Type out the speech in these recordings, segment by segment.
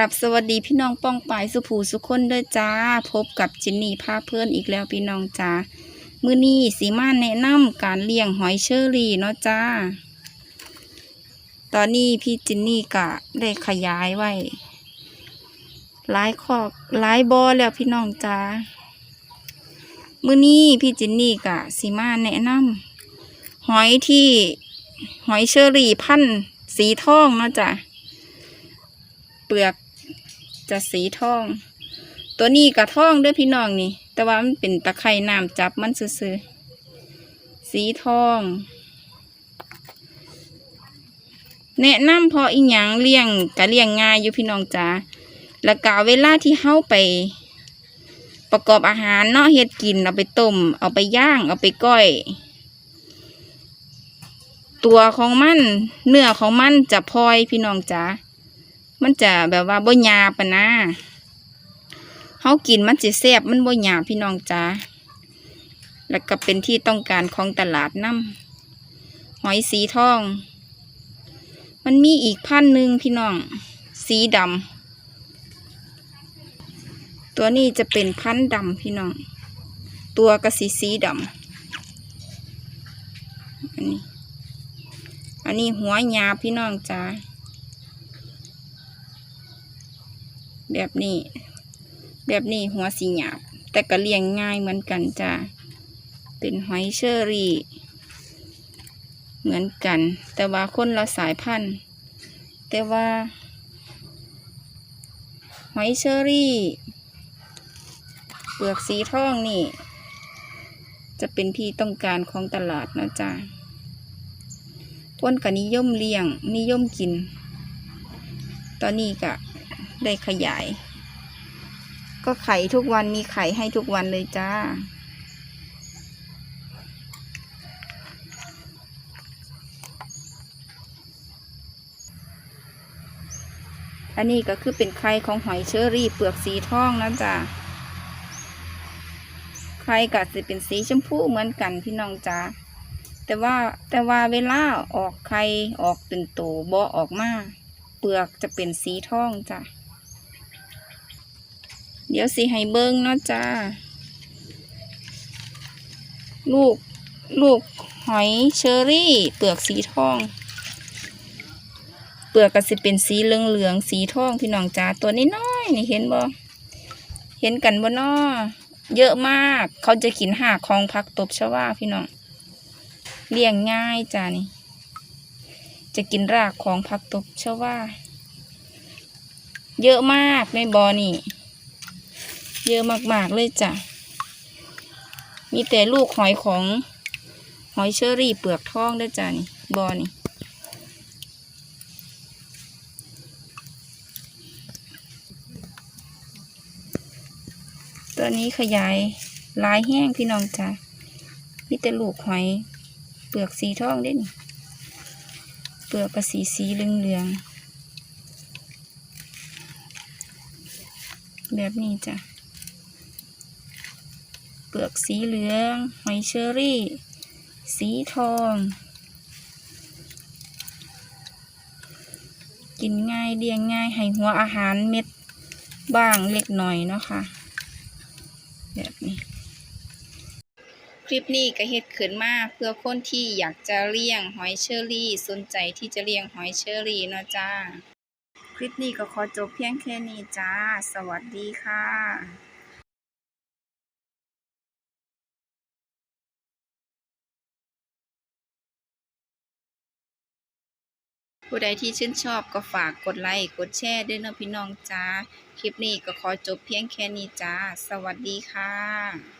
ครับสวัสดีพี่น้องป้องปายสุภูสุคนเด้อจ้า พบกับจินนี่พาเพื่อนอีกแล้วพี่น้องจ้ามือนี้สีมาแนะนำการเลี้ยงหอยเชอรี่เนาะจ้า ตอนนี้พี่จินนี่ก็ได้ขยายไว้หลายคอกหลายบ่อแล้วพี่น้องจ้ามือนี้พี่จินนี่ก็สีมาแนะนำหอยที่หอยเชอรี่พันธ์สีทองเนาะจ้าเปลือก จะสีทอง ตัวนี้กระทองด้วยพี่น้องนี่ แต่ว่ามันเป็นตะไคร่น้ำจับมันซื่อสีทองแนะนำพออีหยังเลี้ยงกะเลี้ยงง่ายอยู่พี่น้องจ๋าแล้วก็เวลาที่เฮาไป ประกอบอาหารเนาะเฮ็ดกินเอาไปต้ม เอาไปย่าง เอาไปก้อย ตัวของมันเนื้อของมันจะพลอยพี่น้องจ๋า มันจะแบบว่าบ่หยาบปะนะเฮากินมันสิแซ่บมันบ่หยาบพี่น้องจ้าแล้วก็เป็นที่ต้องการของตลาดน้ำหอยสีทอง มันมีอีกพันหนึ่งพี่น้อง สีดำตัวนี้จะเป็นพันธุ์ดำพี่น้อง ตัวกระสีสีดำอันนี้ อันนี้หัวยาพี่น้องจ้า แบบนี้ แบบนี้หัวสีหยาบ แต่ก็เลี้ยงง่ายเหมือนกันจ้าเป็นหอยเชอรี่ เหมือนกัน แต่ว่าคนละสายพันธุ์ แต่ว่า หอยเชอรี่ เปลือกสีทองนี่ จะเป็นที่ต้องการของตลาดนะจ๊ะคนก็นิยมเลี้ยงนิยมกิน ตอนนี้ก็ ได้ขยาย ก็ไข่ทุกวันมีไข่ให้ทุกวันเลยจ้า อันนี้ก็คือเป็นไข่ของหอยเชอรี่เปลือกสีทองนะจ๊ะไข่ก็จะเป็นสีชมพูเหมือนกันพี่น้องจ้าแต่ว่าแต่ว่าเวลาออกไข่ออกเป็นโตบ่ออกมาเปลือกจะเป็นสีทองจ้ะ เดี๋ยวสิให้เบิ้งเนาะจ้า ลูก ลูกหอยเชอรี่ เปลือกสีทอง เปลือกก็สิเป็นสีเหลืองเหลืองๆสีทองพี่น้องจ้าตัวนี้น้อยนี่เห็นบ่เห็นกันบ่น้อเยอะมาก เขาจะกินหากของผักตบชวาพี่น้องเลี้ยงง่ายจ้านี่ จะกินรากของผักตบชวาเยอะมากในบ่อนี่ เยอะมากๆเลยจ้ะ มีแต่ลูกหอยของหอยเชอรี่เปลือกทองด้วยจ้ะนี่บอนี่ตัวนี้ขยายลายแห้งพี่น้องจ้ะมีแต่ลูกหอยเปลือกสีทองด้นี่เปลือกก็สีสีเหลืองๆแบบนี้จ้ะ เปลือกสีเหลืองหอยเชอรี่ สีทอง กินง่ายเลี้ยงง่ายให้หัวอาหารเม็ดบ้างเล็กหน่อยเนาะค่ะ แบบนี้ คลิปนี้ก็เฮ็ดขึ้นมาเพื่อคนที่อยากจะเลี้ยงหอยเชอรี่ สนใจที่จะเลี้ยงหอยเชอรี่เนาะจ้า คลิปนี้ก็ขอจบเพียงแค่นี้จ้า สวัสดีค่ะ ผู้ใดที่ชื่นชอบก็ฝากกดไลค์กดแชร์ด้วยนะพี่น้องจ้า คลิปนี้ก็ขอจบเพียงแค่นี้จ้า สวัสดีค่ะ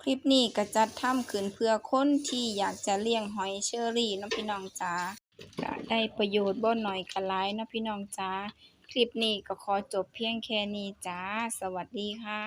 คลิปนี้ก็จัดทำขึ้นเพื่อคนที่อยากจะเลี้ยงหอยเชอรี่น้าะพี่น้องจ๋าจะได้ประโยชน์บ่หน่อยก็หลายเนาพี่น้องจ๋าคลิปนี้ก็ขอจบเพียงแค่นี้จ้า สวัสดีค่ะ